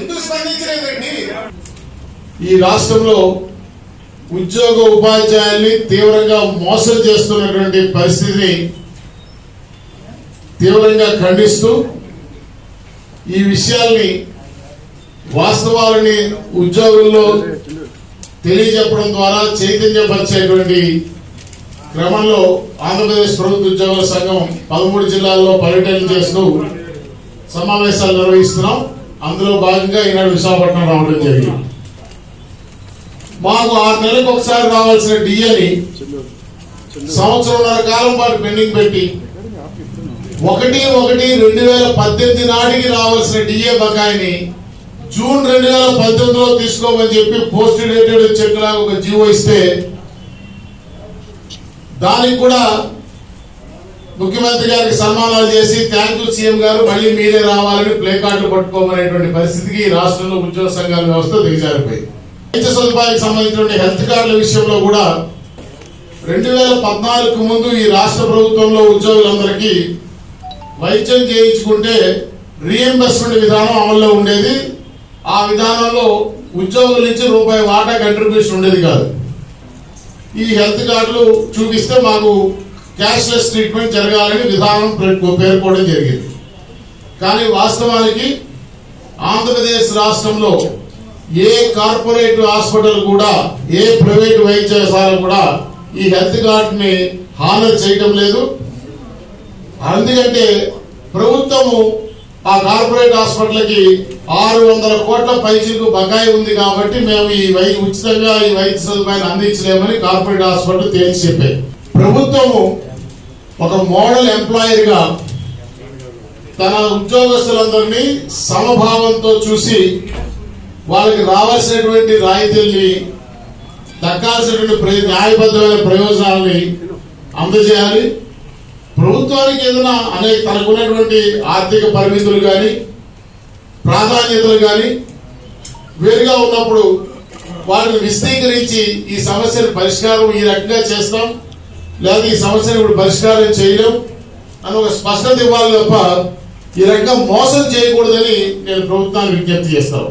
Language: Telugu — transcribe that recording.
ఎందుకు స్పందించలేదండి? ఈ రాష్ట్రంలో ఉద్యోగ ఉపాధ్యాయుల్ని తీవ్రంగా మోసం చేస్తున్నటువంటి పరిస్థితిని తీవ్రంగా ఖండిస్తూ ఈ విషయాల్ని వాస్తవాలని ఉద్యోగుల్లో తెలియజెప్పడం ద్వారా చైతన్యపరిచేటువంటి క్రమంలో ఆంధ్రప్రదేశ్ ప్రభుత్వ ఉద్యోగుల సంఘం పదమూడు జిల్లాల్లో పర్యటన చేస్తూ సమావేశాలు నిర్వహిస్తున్నాం. అందులో భాగంగా ఈనాడు విశాఖపట్నం రావడం జరిగింది. మాకు ఆరు నెలలకు ఒకసారి రావాల్సిన డిఏని సంవత్సరంన్నర కాలం పాటు పెండింగ్ పెట్టి ఒకటి ఒకటి రెండు వేల పద్దెనిమిది నాటికి రావాల్సిన డిఏ బకాయిని జూన్ రెండు వేల పద్దెనిమిదిలో తీసుకోమని చెప్పి పోస్ట్ డేటెడ్ చెక్ లాగా ఒక జీవో ఇస్తే దానికి కూడా ముఖ్యమంత్రి గారికి సన్మానాలు చేసి థ్యాంక్ యూ సీఎం గారు మళ్ళీ మీరే రావాలని ప్లే కార్డులు పట్టుకోమనేటువంటి పరిస్థితికి ఈ రాష్ట్రంలో ఉద్యోగ సంఘాల వ్యవస్థ దిగజారిపోయింది. వైద్య సదుపాయానికి సంబంధించిన హెల్త్ కార్డుల విషయంలో కూడా రెండు వేల పద్నాలుగు ముందు ఈ రాష్ట్ర ప్రభుత్వంలో ఉద్యోగులందరికీ వైద్యం చేయించుకుంటే రీఎంబర్స్మెంట్ విధానం అమల్లో ఉండేది. ఆ విధానంలో ఉద్యోగుల నుంచి రూపాయి వాటా కంట్రిబ్యూషన్ ఉండేది కాదు. ఈ హెల్త్ కార్డులు చూపిస్తే మాకు క్యాష్లెస్ ట్రీట్మెంట్ జరగాలని విధానం పేర్కోవడం జరిగింది. కానీ వాస్తవానికి ఆంధ్రప్రదేశ్ రాష్ట్రంలో ఏ కార్పొరేట్ హాస్పిటల్ కూడా ఏ ప్రైవేట్ వైద్యశాల కూడా ఈ హెల్త్ కార్డుని హానర్ చేయటం లేదు. ఎందుకంటే ప్రభుత్వము ఆ కార్పొరేట్ హాస్పిటల్కి ఆరు వందల కోట్ల పైసలకు బకాయి ఉంది కాబట్టి మేము ఈ వై ఉచితంగా ఈ వైద్య సదుపాయాన్ని అందించలేమని కార్పొరేట్ హాస్పిటల్ తేల్చి చెప్పాయి ప్రభుత్వము ఒక మోడల్ ఎంప్లాయర్గా తన ఉద్యోగస్తులందరినీ సమభావంతో చూసి వాళ్ళకి రావాల్సినటువంటి రాయితీల్ని దక్కాల్సినటువంటి ప్ర న్యాయబద్ధమైన ప్రయోజనాలని అందజేయాలి. ప్రభుత్వానికి ఏదైనా అనేక తనకున్నటువంటి ఆర్థిక పరిమితులు కానీ ప్రాధాన్యతలు కానీ వేరుగా ఉన్నప్పుడు వాటిని విశదీకరించి ఈ సమస్యను పరిష్కారం ఈ రకంగా చేస్తాం. లేదా ఈ సమస్యను ఇప్పుడు పరిష్కారం చేయలేం అని ఒక స్పష్టత ఇవ్వాలి తప్ప ఈ రకంగా మోసం చేయకూడదని నేను ప్రభుత్వాన్ని విజ్ఞప్తి చేస్తాను